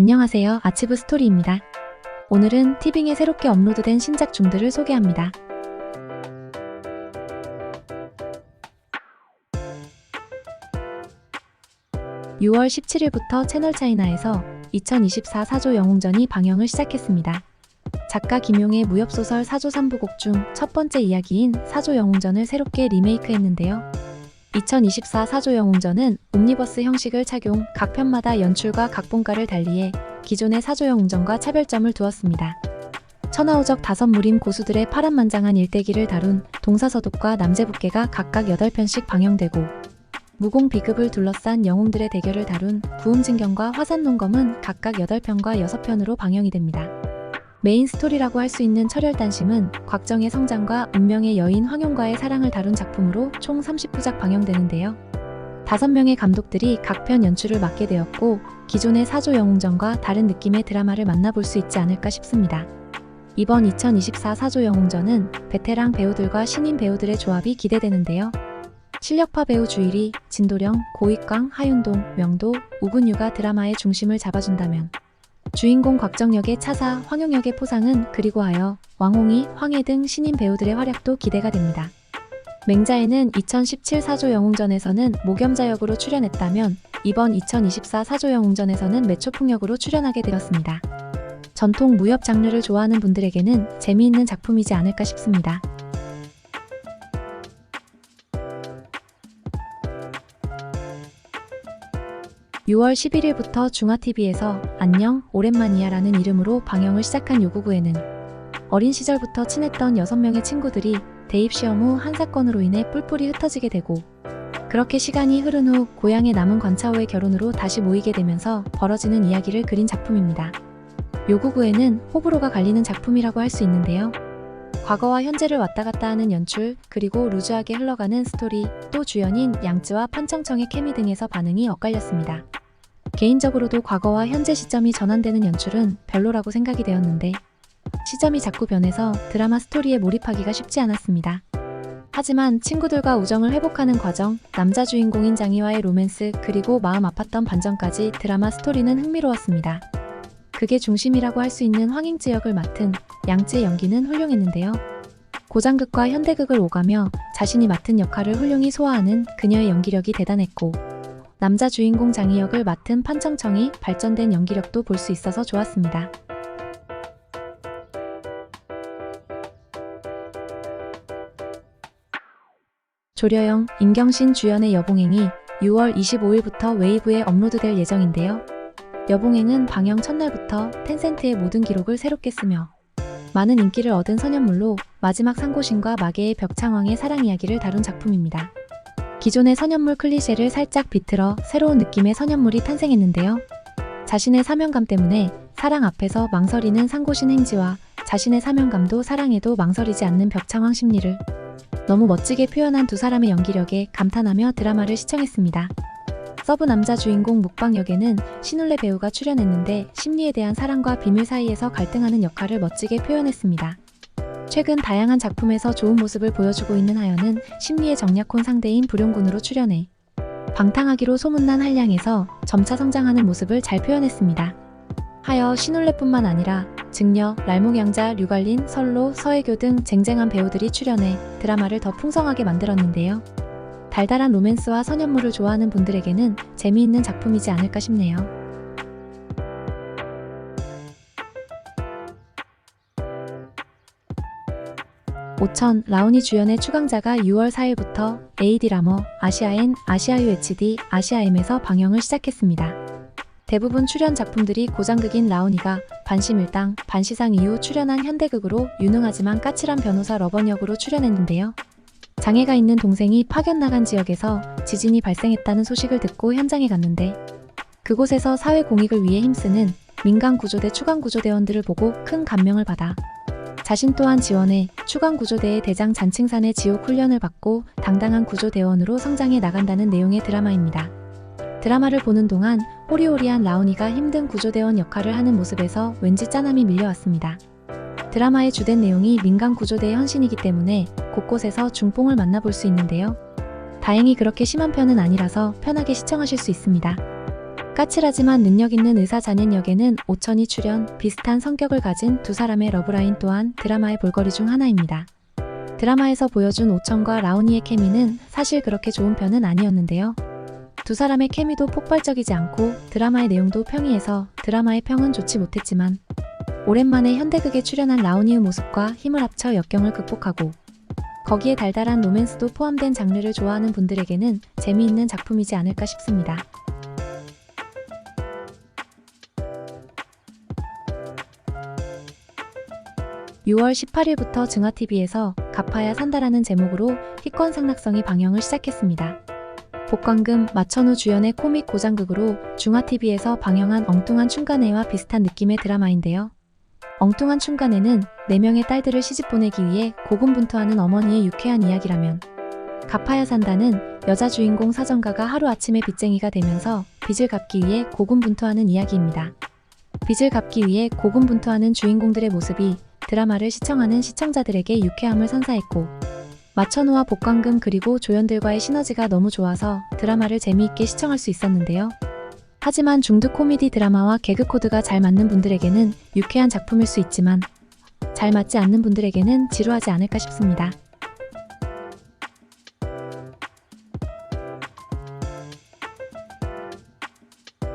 안녕하세요. 아치브 스토리입니다. 오늘은 티빙에 새롭게 업로드된 신작 중들을 소개합니다. (6월 17일부터) 채널 차이나에서 2024 사조 영웅전이 방영을 시작했습니다. 작가 김용의 무협소설 사조 3부곡 중 첫 번째 이야기인 사조 영웅전을 새롭게 리메이크했는데요. 2024 사조 영웅전은 옴니버스 형식을 착용, 각 편마다 연출과 각본가를 달리해 기존의 사조 영웅전과 차별점을 두었습니다. 천하우적 다섯 무림 고수들의 파란만장한 일대기를 다룬 동사서독과 남제북계가 각각 8편씩 방영되고 무공 비급을 둘러싼 영웅들의 대결을 다룬 구음진경과 화산농검은 각각 8편과 6편으로 방영이 됩니다. 메인 스토리라고 할 수 있는 철혈단심은 곽정의 성장과 운명의 여인 황용과의 사랑을 다룬 작품으로 총 30부작 방영되는데요. 다섯 명의 감독들이 각편 연출을 맡게 되었고 기존의 사조 영웅전과 다른 느낌의 드라마를 만나볼 수 있지 않을까 싶습니다. 이번 2024 사조 영웅전은 베테랑 배우들과 신인 배우들의 조합이 기대되는데요. 실력파 배우 주일이, 진도령, 고익광, 하윤동, 명도, 우근유가 드라마의 중심을 잡아준다면 주인공 곽정역의 차사, 황용역의 포상은 그리고 하여 왕홍이, 황해 등 신인 배우들의 활약도 기대가 됩니다. 맹자에는 2017 사조 영웅전에서는 모겸자 역으로 출연했다면 이번 2024 사조 영웅전에서는 매초풍 역으로 출연하게 되었습니다. 전통 무협 장르를 좋아하는 분들에게는 재미있는 작품이지 않을까 싶습니다. 6월 11일부터 중화TV에서 안녕, 오랜만이야 라는 이름으로 방영을 시작한 요구구에는 어린 시절부터 친했던 6명의 친구들이 대입시험 후 한 사건으로 인해 뿔뿔이 흩어지게 되고 그렇게 시간이 흐른 후 고향의 남은 관차호의 결혼으로 다시 모이게 되면서 벌어지는 이야기를 그린 작품입니다. 요구구에는 호불호가 갈리는 작품이라고 할 수 있는데요. 과거와 현재를 왔다 갔다 하는 연출, 그리고 루즈하게 흘러가는 스토리, 또 주연인 양쯔와 판청청의 케미 등에서 반응이 엇갈렸습니다. 개인적으로도 과거와 현재 시점이 전환되는 연출은 별로라고 생각이 되었는데 시점이 자꾸 변해서 드라마 스토리에 몰입하기가 쉽지 않았습니다. 하지만 친구들과 우정을 회복하는 과정, 남자 주인공인 장희와의 로맨스, 그리고 마음 아팠던 반전까지 드라마 스토리는 흥미로웠습니다. 그게 중심이라고 할 수 있는 황행지 역을 맡은 양쯔의 연기는 훌륭했는데요. 고장극과 현대극을 오가며 자신이 맡은 역할을 훌륭히 소화하는 그녀의 연기력이 대단했고 남자 주인공 장희 역을 맡은 판청청이 발전된 연기력도 볼 수 있어서 좋았습니다. 조려영, 임경신 주연의 여봉행이 6월 25일부터 웨이브에 업로드될 예정인데요. 여봉행은 방영 첫날부터 텐센트의 모든 기록을 새롭게 쓰며 많은 인기를 얻은 선연물로 마지막 상고신과 마계의 벽창왕의 사랑 이야기를 다룬 작품입니다. 기존의 선연물 클리셰를 살짝 비틀어 새로운 느낌의 선연물이 탄생했는데요. 자신의 사명감 때문에 사랑 앞에서 망설이는 상고신 행지와 자신의 사명감도 사랑에도 망설이지 않는 벽창왕 심리를 너무 멋지게 표현한 두 사람의 연기력에 감탄하며 드라마를 시청했습니다. 서브 남자 주인공 묵방 역에는 신울레 배우가 출연했는데 심리에 대한 사랑과 비밀 사이에서 갈등하는 역할을 멋지게 표현했습니다. 최근 다양한 작품에서 좋은 모습을 보여주고 있는 하연은 심리의 정약혼 상대인 불용군으로 출연해 방탕하기로 소문난 한량에서 점차 성장하는 모습을 잘 표현했습니다. 하여 신울레뿐만 아니라 증녀, 랄몽양자, 류관린, 설로, 서해교 등 쟁쟁한 배우들이 출연해 드라마를 더 풍성하게 만들었는데요. 달달한 로맨스와 선연물을 좋아하는 분들에게는 재미있는 작품이지 않을까 싶네요. 오천 라온이 주연의 추강자가 6월 4일부터 AD라머, 아시아엔, 아시아유 HD, 아시아엠에서 방영을 시작했습니다. 대부분 출연 작품들이 고장극인 라온이가 반심일당, 반시상 이후 출연한 현대극으로 유능하지만 까칠한 변호사 러번 역으로 출연했는데요. 장애가 있는 동생이 파견 나간 지역에서 지진이 발생했다는 소식을 듣고 현장에 갔는데 그곳에서 사회 공익을 위해 힘쓰는 민간 구조대 추강 구조대원들을 보고 큰 감명을 받아 자신 또한 지원해 추강 구조대의 대장 잔칭산의 지옥 훈련을 받고 당당한 구조대원으로 성장해 나간다는 내용의 드라마입니다. 드라마를 보는 동안 호리호리한 라온이가 힘든 구조대원 역할을 하는 모습에서 왠지 짠함이 밀려왔습니다. 드라마의 주된 내용이 민간 구조대의 헌신이기 때문에 곳곳에서 중뽕을 만나볼 수 있는데요. 다행히 그렇게 심한 편은 아니라서 편하게 시청하실 수 있습니다. 까칠하지만 능력 있는 의사 잔인 역에는 오천이 출연, 비슷한 성격을 가진 두 사람의 러브라인 또한 드라마의 볼거리 중 하나입니다. 드라마에서 보여준 오천과 라온이의 케미는 사실 그렇게 좋은 편은 아니었는데요. 두 사람의 케미도 폭발적이지 않고 드라마의 내용도 평이해서 드라마의 평은 좋지 못했지만 오랜만에 현대극에 출연한 라온이의 모습과 힘을 합쳐 역경을 극복하고 거기에 달달한 로맨스도 포함된 장르를 좋아하는 분들에게는 재미있는 작품이지 않을까 싶습니다. (6월 18일부터) 증화TV에서 가파야 산다라는 제목으로 희권 상락성이 방영을 시작했습니다. 복광금, 마천우 주연의 코믹 고장극으로 중화TV에서 방영한 엉뚱한 춘간애와 비슷한 느낌의 드라마인데요. 엉뚱한 춘간애는 4명의 딸들을 시집 보내기 위해 고군분투하는 어머니의 유쾌한 이야기라면 가파야 산다는 여자 주인공 사정가가 하루아침에 빚쟁이가 되면서 빚을 갚기 위해 고군분투하는 이야기입니다. 빚을 갚기 위해 고군분투하는 주인공들의 모습이 드라마를 시청하는 시청자들에게 유쾌함을 선사했고 마천우와 복광금 그리고 조연들과의 시너지가 너무 좋아서 드라마를 재미있게 시청할 수 있었는데요. 하지만 중드 코미디 드라마와 개그 코드가 잘 맞는 분들에게는 유쾌한 작품일 수 있지만 잘 맞지 않는 분들에게는 지루하지 않을까 싶습니다.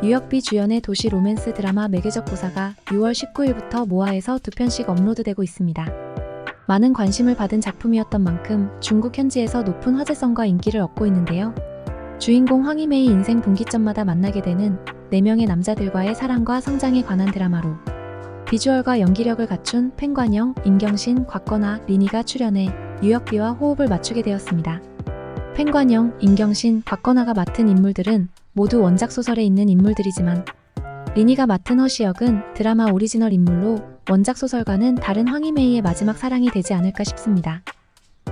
유혁비 주연의 도시 로맨스 드라마 매개적 고사가 6월 19일부터 모아에서 두 편씩 업로드되고 있습니다. 많은 관심을 받은 작품이었던 만큼 중국 현지에서 높은 화제성과 인기를 얻고 있는데요. 주인공 황희매의 인생 분기점마다 만나게 되는 4명의 남자들과의 사랑과 성장에 관한 드라마로 비주얼과 연기력을 갖춘 팽관영, 임경신, 곽건아, 리니가 출연해 유혁비와 호흡을 맞추게 되었습니다. 팽관영, 임경신, 곽건아가 맡은 인물들은 모두 원작 소설에 있는 인물들이지만 리니가 맡은 허시 역은 드라마 오리지널 인물로 원작 소설과는 다른 황희메이의 마지막 사랑이 되지 않을까 싶습니다.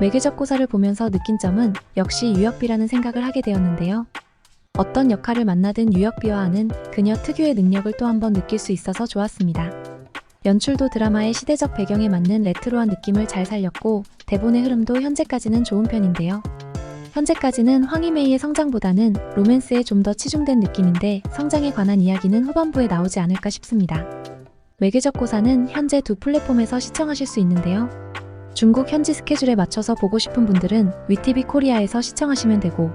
매개적 고사를 보면서 느낀 점은 역시 유혁비라는 생각을 하게 되었는데요. 어떤 역할을 만나든 유혁비와 하는 그녀 특유의 능력을 또 한번 느낄 수 있어서 좋았습니다. 연출도 드라마의 시대적 배경에 맞는 레트로한 느낌을 잘 살렸고 대본의 흐름도 현재까지는 좋은 편인데요. 현재까지는 황희메이의 성장보다는 로맨스에 좀 더 치중된 느낌인데 성장에 관한 이야기는 후반부에 나오지 않을까 싶습니다. 외계적 고사는 현재 두 플랫폼에서 시청하실 수 있는데요. 중국 현지 스케줄에 맞춰서 보고 싶은 분들은 위티비 코리아에서 시청하시면 되고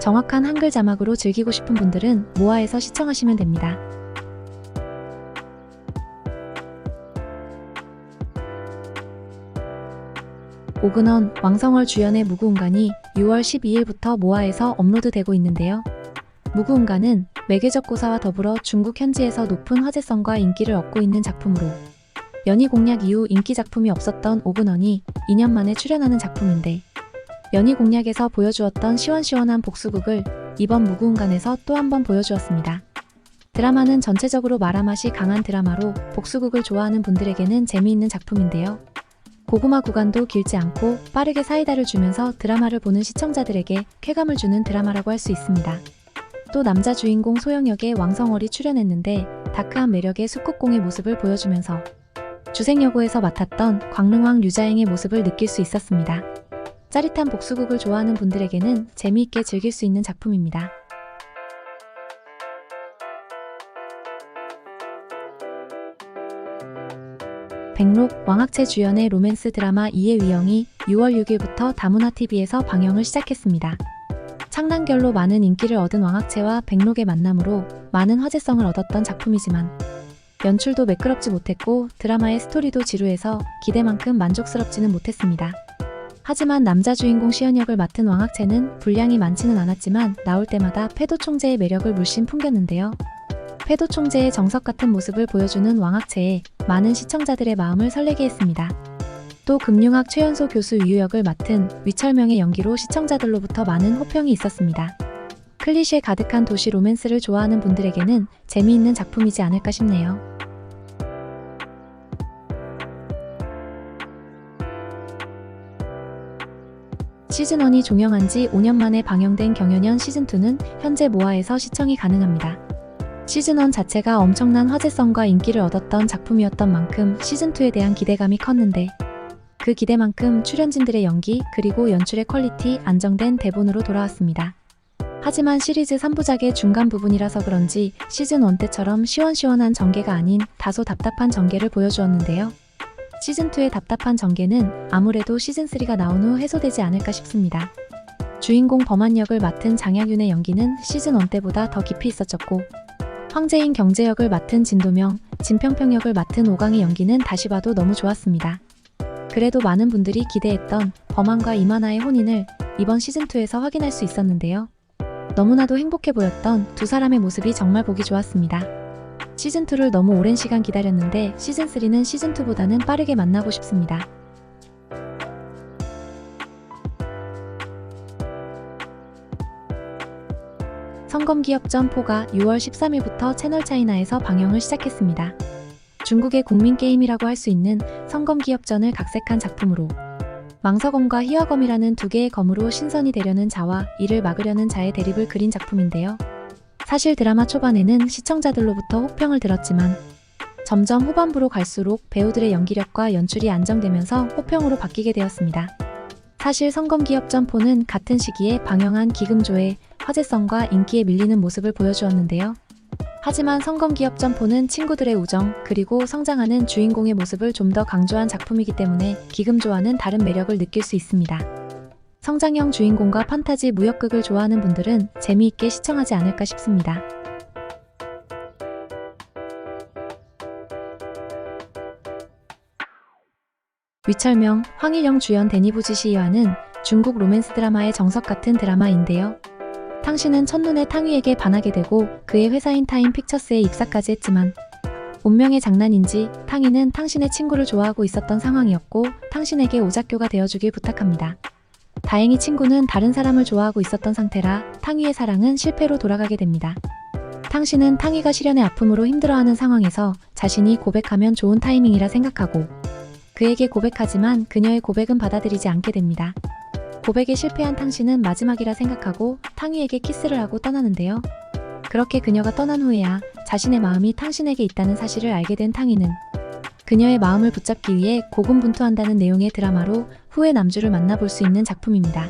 정확한 한글 자막으로 즐기고 싶은 분들은 모아에서 시청하시면 됩니다. 오근원, 왕성월 주연의 무구운간이 6월 12일부터 모아에서 업로드되고 있는데요. 무구운간은 매개적 고사와 더불어 중국 현지에서 높은 화제성과 인기를 얻고 있는 작품으로 연희 공약 이후 인기 작품이 없었던 오근원이 2년 만에 출연하는 작품인데 연희 공약에서 보여주었던 시원시원한 복수극을 이번 무구운간에서 또 한 번 보여주었습니다. 드라마는 전체적으로 마라맛이 강한 드라마로 복수극을 좋아하는 분들에게는 재미있는 작품인데요. 고구마 구간도 길지 않고 빠르게 사이다를 주면서 드라마를 보는 시청자들에게 쾌감을 주는 드라마라고 할 수 있습니다. 또 남자 주인공 소영 역의 왕성월이 출연했는데 다크한 매력의 숙국공의 모습을 보여주면서 주생여고에서 맡았던 광릉왕 류자행의 모습을 느낄 수 있었습니다. 짜릿한 복수극을 좋아하는 분들에게는 재미있게 즐길 수 있는 작품입니다. 백록, 왕학채 주연의 로맨스 드라마 이의 위영이 6월 6일부터 다문화TV에서 방영을 시작했습니다. 창란결로 많은 인기를 얻은 왕학채와 백록의 만남으로 많은 화제성을 얻었던 작품이지만 연출도 매끄럽지 못했고 드라마의 스토리도 지루해서 기대만큼 만족스럽지는 못했습니다. 하지만 남자 주인공 시연 역을 맡은 왕학채는 분량이 많지는 않았지만 나올 때마다 패도 총재의 매력을 물씬 풍겼는데요. 패도 총재의 정석 같은 모습을 보여주는 왕학채에 많은 시청자들의 마음을 설레게 했습니다. 또 금융학 최연소 교수 유역을 맡은 위철명의 연기로 시청자들로부터 많은 호평이 있었습니다. 클리셰 가득한 도시 로맨스를 좋아하는 분들에게는 재미있는 작품이지 않을까 싶네요. 시즌1이 종영한 지 5년 만에 방영된 경연연 시즌2는 현재 모아에서 시청이 가능합니다. 시즌1 자체가 엄청난 화제성과 인기를 얻었던 작품이었던 만큼 시즌2에 대한 기대감이 컸는데 그 기대만큼 출연진들의 연기 그리고 연출의 퀄리티 안정된 대본으로 돌아왔습니다. 하지만 시리즈 3부작의 중간 부분이라서 그런지 시즌 1 때처럼 시원시원한 전개가 아닌 다소 답답한 전개를 보여주었는데요. 시즌 2의 답답한 전개는 아무래도 시즌 3가 나온 후 해소되지 않을까 싶습니다. 주인공 범한 역을 맡은 장약윤의 연기는 시즌 1 때보다 더 깊이 있었졌고 황제인 경제 역을 맡은 진도명, 진평평 역을 맡은 오강의 연기는 다시 봐도 너무 좋았습니다. 그래도 많은 분들이 기대했던 범한과 이만화의 혼인을 이번 시즌2에서 확인할 수 있었는데요. 너무나도 행복해 보였던 두 사람의 모습이 정말 보기 좋았습니다. 시즌2를 너무 오랜 시간 기다렸는데 시즌3는 시즌2보다는 빠르게 만나고 싶습니다. 성검기업전 4가 6월 13일부터 채널 차이나에서 방영을 시작했습니다. 중국의 국민 게임이라고 할 수 있는 성검기업전을 각색한 작품으로 망서검과 희화검이라는 두 개의 검으로 신선이 되려는 자와 이를 막으려는 자의 대립을 그린 작품인데요. 사실 드라마 초반에는 시청자들로부터 혹평을 들었지만 점점 후반부로 갈수록 배우들의 연기력과 연출이 안정되면서 호평으로 바뀌게 되었습니다. 사실 성검기업전 4는 같은 시기에 방영한 기금조의 화제성과 인기에 밀리는 모습을 보여주었는데요. 하지만 성검기업전 4는 친구들의 우정, 그리고 성장하는 주인공의 모습을 좀 더 강조한 작품이기 때문에 기금조와는 다른 매력을 느낄 수 있습니다. 성장형 주인공과 판타지 무협극을 좋아하는 분들은 재미있게 시청하지 않을까 싶습니다. 위철명, 황일영 주연 데니부지 시이와는 중국 로맨스 드라마의 정석 같은 드라마인데요. 탕신은 첫눈에 탕휘에게 반하게 되고 그의 회사인 타임 픽처스에 입사까지 했지만 운명의 장난인지 탕희는 탕신의 친구를 좋아하고 있었던 상황이었고 탕신에게 오작교가 되어주길 부탁합니다. 다행히 친구는 다른 사람을 좋아하고 있었던 상태라 탕희의 사랑은 실패로 돌아가게 됩니다. 탕신은 탕희가 실연의 아픔으로 힘들어하는 상황에서 자신이 고백하면 좋은 타이밍이라 생각하고 그에게 고백하지만 그녀의 고백은 받아들이지 않게 됩니다. 고백에 실패한 탕신은 마지막이라 생각하고 탕희에게 키스를 하고 떠나는데요. 그렇게 그녀가 떠난 후에야 자신의 마음이 탕신에게 있다는 사실을 알게 된 탕희는 그녀의 마음을 붙잡기 위해 고군분투한다는 내용의 드라마로 후의 남주를 만나볼 수 있는 작품입니다.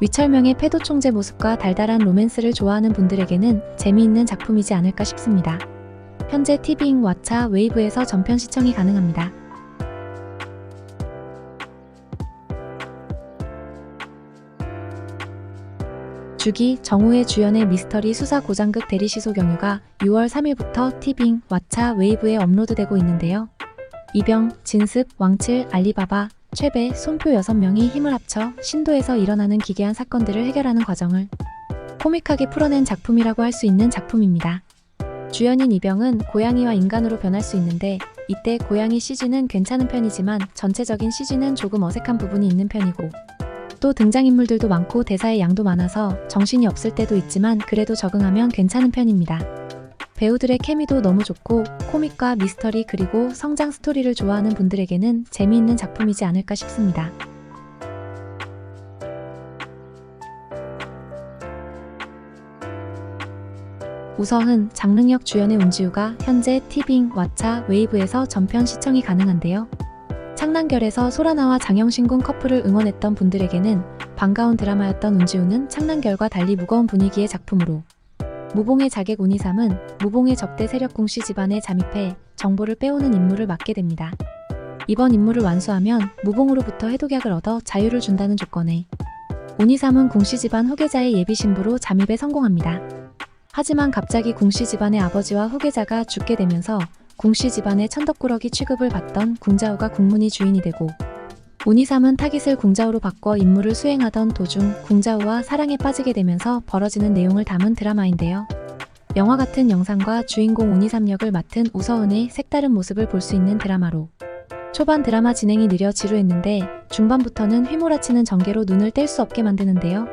위철명의 패도 총재 모습과 달달한 로맨스를 좋아하는 분들에게는 재미있는 작품이지 않을까 싶습니다. 현재 TV잉 왓챠 웨이브에서 전편 시청이 가능합니다. 주기 정우의 주연의 미스터리 수사 고장극 대리시소 경유가 6월 3일부터 티빙, 왓챠, 웨이브에 업로드되고 있는데요. 이병, 진습, 왕칠, 알리바바, 최배, 손표 6명이 힘을 합쳐 신도에서 일어나는 기괴한 사건들을 해결하는 과정을 코믹하게 풀어낸 작품이라고 할 수 있는 작품입니다. 주연인 이병은 고양이와 인간으로 변할 수 있는데 이때 고양이 CG는 괜찮은 편이지만 전체적인 CG는 조금 어색한 부분이 있는 편이고 또 등장인물들도 많고 대사의 양도 많아서 정신이 없을 때도 있지만 그래도 적응하면 괜찮은 편입니다. 배우들의 케미도 너무 좋고 코믹과 미스터리 그리고 성장 스토리를 좋아하는 분들에게는 재미있는 작품이지 않을까 싶습니다. 우서은, 장릉역 주연의 운지우가 현재 티빙, 왓챠, 웨이브에서 전편 시청이 가능한데요. 창난결에서 소라나와 장영신군 커플을 응원했던 분들에게는 반가운 드라마였던 운지우는 창난결과 달리 무거운 분위기의 작품으로 무봉의 자객 운이삼은 무봉의 적대 세력 궁씨 집안에 잠입해 정보를 빼오는 임무를 맡게 됩니다. 이번 임무를 완수하면 무봉으로부터 해독약을 얻어 자유를 준다는 조건에 운이삼은 궁씨 집안 후계자의 예비 신부로 잠입에 성공합니다. 하지만 갑자기 궁씨 집안의 아버지와 후계자가 죽게 되면서 궁씨 집안의 천덕꾸러기 취급을 받던 궁자우가 궁문이 주인이 되고 운이삼은 타깃을 궁자우로 바꿔 임무를 수행하던 도중 궁자우와 사랑에 빠지게 되면서 벌어지는 내용을 담은 드라마인데요. 영화 같은 영상과 주인공 운이삼 역을 맡은 우서은의 색다른 모습을 볼 수 있는 드라마로 초반 드라마 진행이 느려 지루했는데 중반부터는 휘몰아치는 전개로 눈을 뗄 수 없게 만드는데요.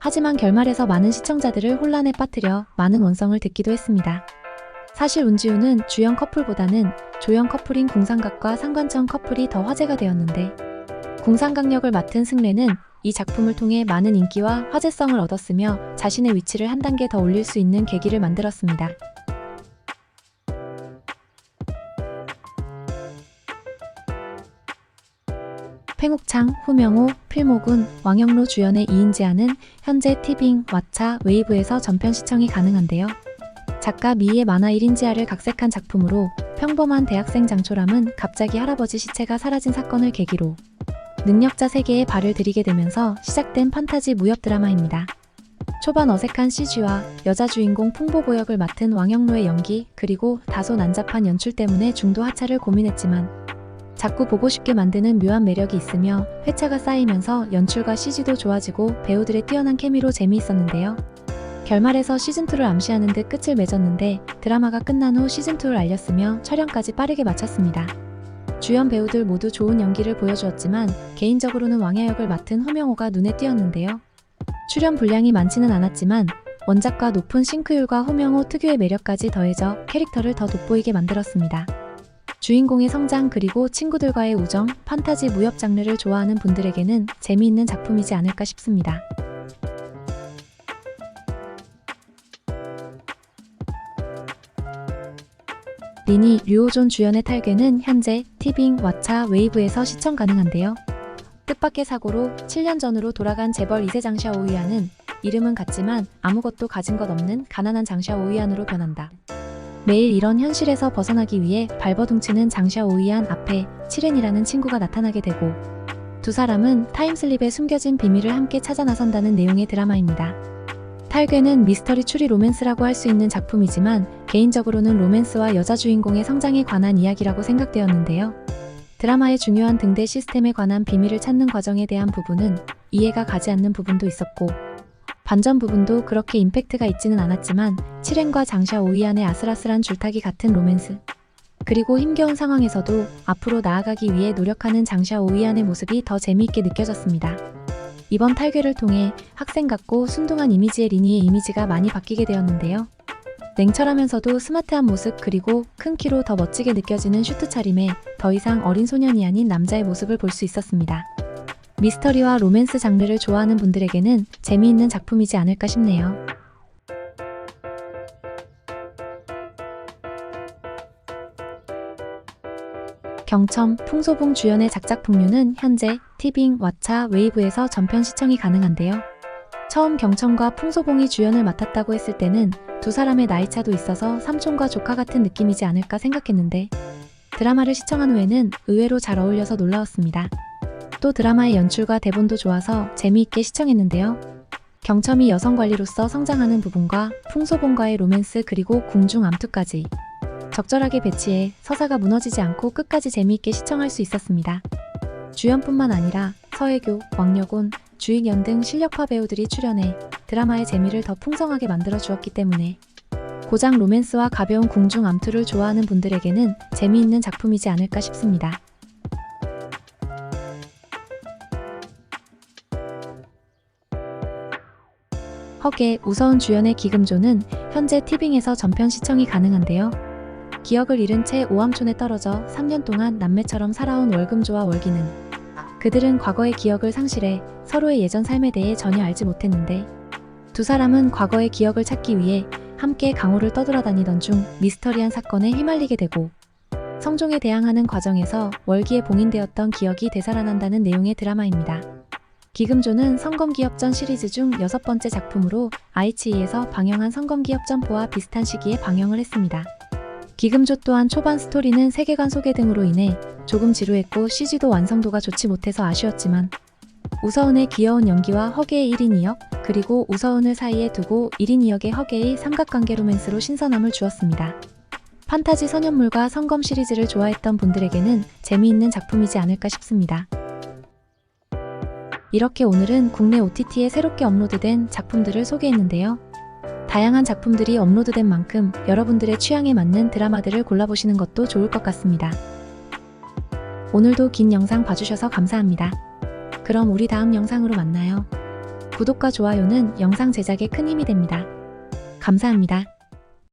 하지만 결말에서 많은 시청자들을 혼란에 빠뜨려 많은 원성을 듣기도 했습니다. 사실 운지우는 주연 커플보다는 조연 커플인 궁상각과 상관청 커플이 더 화제가 되었는데 궁상각 역을 맡은 승래는 이 작품을 통해 많은 인기와 화제성을 얻었으며 자신의 위치를 한 단계 더 올릴 수 있는 계기를 만들었습니다. 팽욱창, 후명호, 필모군, 왕영로 주연의 이인지아는 현재 티빙, 왓챠, 웨이브에서 전편 시청이 가능한데요. 작가 미희의 만화 1인지아를 각색한 작품으로 평범한 대학생 장초람은 갑자기 할아버지 시체가 사라진 사건을 계기로 능력자 세계에 발을 들이게 되면서 시작된 판타지 무협 드라마입니다. 초반 어색한 CG와 여자 주인공 풍보고 역을 맡은 왕영로의 연기 그리고 다소 난잡한 연출 때문에 중도 하차를 고민했지만 자꾸 보고 싶게 만드는 묘한 매력이 있으며 회차가 쌓이면서 연출과 CG도 좋아지고 배우들의 뛰어난 케미로 재미있었는데요. 결말에서 시즌2를 암시하는 듯 끝을 맺었는데 드라마가 끝난 후 시즌2를 알렸으며 촬영까지 빠르게 마쳤습니다. 주연 배우들 모두 좋은 연기를 보여주었지만 개인적으로는 왕야 역을 맡은 허명호가 눈에 띄었는데요. 출연 분량이 많지는 않았지만 원작과 높은 싱크율과 허명호 특유의 매력까지 더해져 캐릭터를 더 돋보이게 만들었습니다. 주인공의 성장 그리고 친구들과의 우정, 판타지 무협 장르를 좋아하는 분들에게는 재미있는 작품이지 않을까 싶습니다. 리니 류호존 주연의 탈괴는 현재 티빙, 왓챠, 웨이브에서 시청 가능한데요. 뜻밖의 사고로 7년 전으로 돌아간 재벌 2세 장샤 오이안은 이름은 같지만 아무것도 가진 것 없는 가난한 장샤 오이안으로 변한다. 매일 이런 현실에서 벗어나기 위해 발버둥치는 장샤 오이안 앞에 치렌이라는 친구가 나타나게 되고 두 사람은 타임슬립에 숨겨진 비밀을 함께 찾아 나선다는 내용의 드라마입니다. 탈괴는 미스터리 추리 로맨스라고 할 수 있는 작품이지만 개인적으로는 로맨스와 여자 주인공의 성장에 관한 이야기라고 생각되었는데요. 드라마의 중요한 등대 시스템에 관한 비밀을 찾는 과정에 대한 부분은 이해가 가지 않는 부분도 있었고 반전 부분도 그렇게 임팩트가 있지는 않았지만 칠행과 장샤 오이안의 아슬아슬한 줄타기 같은 로맨스 그리고 힘겨운 상황에서도 앞으로 나아가기 위해 노력하는 장샤 오이안의 모습이 더 재미있게 느껴졌습니다. 이번 탈괴를 통해 학생 같고 순둥한 이미지의 리니의 이미지가 많이 바뀌게 되었는데요. 냉철하면서도 스마트한 모습 그리고 큰 키로 더 멋지게 느껴지는 슈트 차림에 더 이상 어린 소년이 아닌 남자의 모습을 볼 수 있었습니다. 미스터리와 로맨스 장르를 좋아하는 분들에게는 재미있는 작품이지 않을까 싶네요. 경첨, 풍소봉 주연의 작작풍류는 현재 티빙, 왓챠, 웨이브에서 전편 시청이 가능한데요. 처음 경첨과 풍소봉이 주연을 맡았다고 했을 때는 두 사람의 나이 차도 있어서 삼촌과 조카 같은 느낌이지 않을까 생각했는데 드라마를 시청한 후에는 의외로 잘 어울려서 놀라웠습니다. 또 드라마의 연출과 대본도 좋아서 재미있게 시청했는데요. 경첨이 여성 관리로서 성장하는 부분과 풍소봉과의 로맨스 그리고 궁중 암투까지 적절하게 배치해 서사가 무너지지 않고 끝까지 재미있게 시청할 수 있었습니다. 주연뿐만 아니라 서혜교, 왕여곤, 주익연 등 실력파 배우들이 출연해 드라마의 재미를 더 풍성하게 만들어 주었기 때문에 고장 로맨스와 가벼운 궁중 암투를 좋아하는 분들에게는 재미있는 작품이지 않을까 싶습니다. 헉의 우서운 주연의 기금조는 현재 티빙에서 전편 시청이 가능한데요. 기억을 잃은 채 오암촌에 떨어져 3년 동안 남매처럼 살아온 월금조와 월기는 그들은 과거의 기억을 상실해 서로의 예전 삶에 대해 전혀 알지 못했는데 두 사람은 과거의 기억을 찾기 위해 함께 강호를 떠돌아다니던 중 미스터리한 사건에 휘말리게 되고 성종에 대항하는 과정에서 월기에 봉인되었던 기억이 되살아난다는 내용의 드라마입니다. 기금조는 성검기업전 시리즈 중 여섯 번째 작품으로 아이치이에서 방영한 성검기업전포와 비슷한 시기에 방영을 했습니다. 기금조 또한 초반 스토리는 세계관 소개 등으로 인해 조금 지루했고 CG도 완성도가 좋지 못해서 아쉬웠지만 우서은의 귀여운 연기와 허계의 1인 2역 그리고 우서은을 사이에 두고 1인 2역의 허계의 삼각관계 로맨스로 신선함을 주었습니다. 판타지 선연물과 성검 시리즈를 좋아했던 분들에게는 재미있는 작품이지 않을까 싶습니다. 이렇게 오늘은 국내 OTT에 새롭게 업로드된 작품들을 소개했는데요. 다양한 작품들이 업로드된 만큼 여러분들의 취향에 맞는 드라마들을 골라보시는 것도 좋을 것 같습니다. 오늘도 긴 영상 봐주셔서 감사합니다. 그럼 우리 다음 영상으로 만나요. 구독과 좋아요는 영상 제작에 큰 힘이 됩니다. 감사합니다.